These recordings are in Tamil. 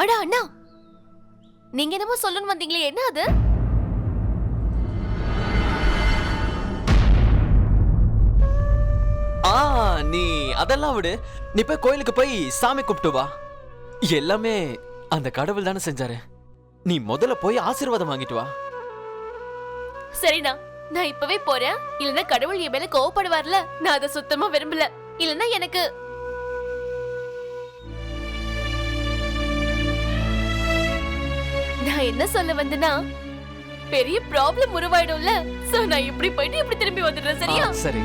அட அண்ணா. நீங்க என்னமோ சொல்லணும் வந்தீங்களே என்ன அது? ஆ நீ அதெல்லாம் விடு. நீ போய் கோயிலுக்கு போய் சாமி கும்பிட்டு வா. எல்லாமே அந்த கடவுள் தானே செஞ்சாரு. நீ முதல்ல போய் ஆசீர்வாதம் வாங்கிட்டு வா. சரிண்ணா. நான் இப்பவே போறேன். இல்லனா கடவுள் என் மேல கோவப்படுவார்ல. நான் அதை சுத்தமா விரும்பல. இல்லனா எனக்கு நான் என்ன சொல்ல வந்தேன்னா பெரிய ப்ராப்ளம் உருவாயிடும்ல. சோ நான் இப்படி போயிட்டு இப்படி திரும்பி வந்துடுறேன் சரியா? சரி.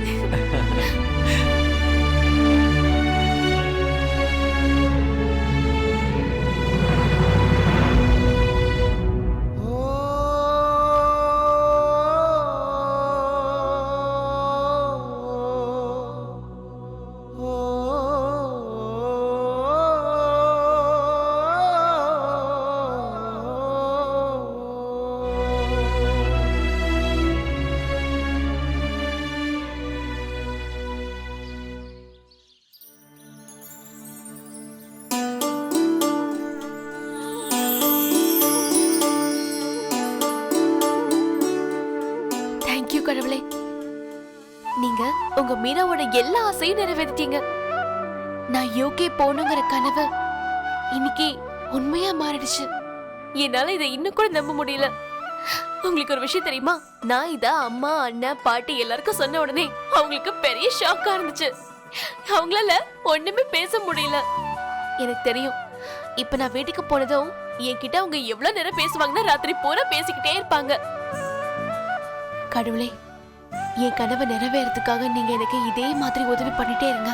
கடவுளே. நீங்க உங்க மீனாவோட எல்லா ஆசையும் நிறைவேற்றிட்டீங்க. நான் யோகே போகணுங்கிற கனவு இன்னைக்கு உண்மையா மாறிடுச்சு. என்னால இதை இன்னும் கூட நம்ப முடியல. உங்களுக்கு ஒரு விஷயம் தெரியுமா? நான் இத அம்மா அண்ணன் பாட்டி எல்லாருக்கும் சொன்ன உடனே அவங்களுக்கு பெரிய ஷாக்கா இருந்துச்சு. அவங்களால ஒண்ணுமே பேச முடியல. எனக்கு தெரியும். இப்ப நான் வீட்டுக்கு போனதும் என்கிட்ட அவங்க எவ்வளவு நேரம் பேசுவாங்கன்னா ராத்திரி பூரா பேசிக்கிட்டே இருப்பாங்க. கடவுளே. என் கனவை நிறைவேறதுக்காக நீங்க எனக்கு இதே மாதிரி உதவி பண்ணிட்டே இருங்க.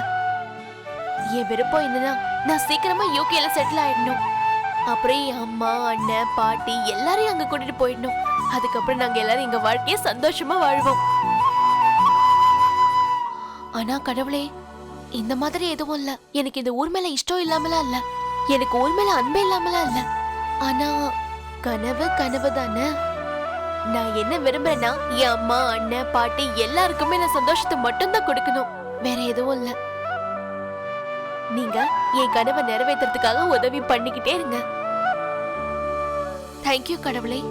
என் விருப்பம் என்னன்னா நான் சீக்கிரமா யூகேல செட்டில் ஆயிடணும். அப்புறம் என் அம்மா அண்ணன் பாட்டி எல்லாரையும் அங்க கூட்டிட்டு போயிடணும். அதுக்கப்புறம் நாங்க எல்லாரும் எங்க வாழ்க்கைய சந்தோஷமா வாழ்வோம். ஆனா கடவுளே இந்த மாதிரி எதுவும் இல்ல. எனக்கு இந்த ஊர் மேல இஷ்டம் இல்லாமலாம் இல்ல. எனக்கு ஊர் மேல அன்பே இல்லாமலாம் இல்ல. ஆனா கனவு கனவு தானே நான் என்ன விரும்புறேன்னா என் அம்மா அண்ணன் பாட்டி எல்லாருக்குமே நான் சந்தோஷத்தை மட்டும்தான் கொடுக்கணும். வேற எதுவும் இல்ல. நீங்க என் கனவை நிறைவேத்துறதுக்காக உதவி பண்ணிக்கிட்டே இருங்க. தேங்க்யூ கடவுளே.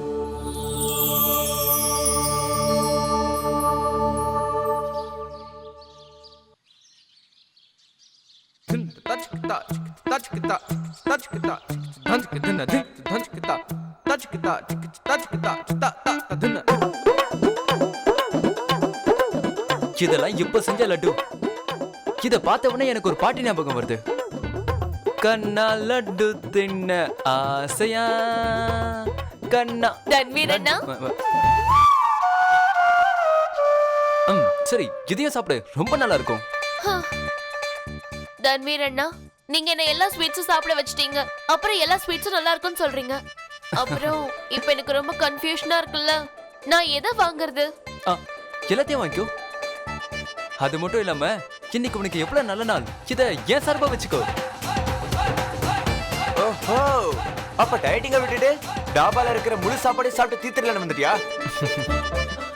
இதெல்லாம் இப்ப செஞ்ச லட்டு? இத பார்த்த உடனே எனக்கு ஒரு பாட்டு ஞாபகம் வருது. கண்ணா லட்டு தின்ன ஆசையா? கண்ணா தன்வீர் அண்ணா? ம் சரி இதையும் சாப்பிடு. ரொம்ப நல்லா இருக்கும். தன்வீர் அண்ணா நீங்க என்ன எல்லா ஸ்வீட்ஸும் சாப்பிட வச்சிட்டீங்க. அப்புறம் எல்லா ஸ்வீட்ஸும் நல்லா இருக்கும்னு சொல்றீங்க. அப்புறம் இப்போ எனக்கு ரொம்ப கன்ஃபியூஷனா இருக்குல்ல. நான் எதை வாங்குறது? ஆ எல்லாத்தையும் வாங்கிக்கோ. அது மட்டும் இல்லாம இன்னைக்கு உனக்கு எவ்வளவு நல்ல நாள்? இத ஏன் சார்பா வச்சுக்கோ. ஓஹோ அப்ப டயட்டிங்க விட்டுட்டு டாபால இருக்கிற முழு சாப்பாடே சாப்பிட்டு தீத்துறல வந்துட்டியா?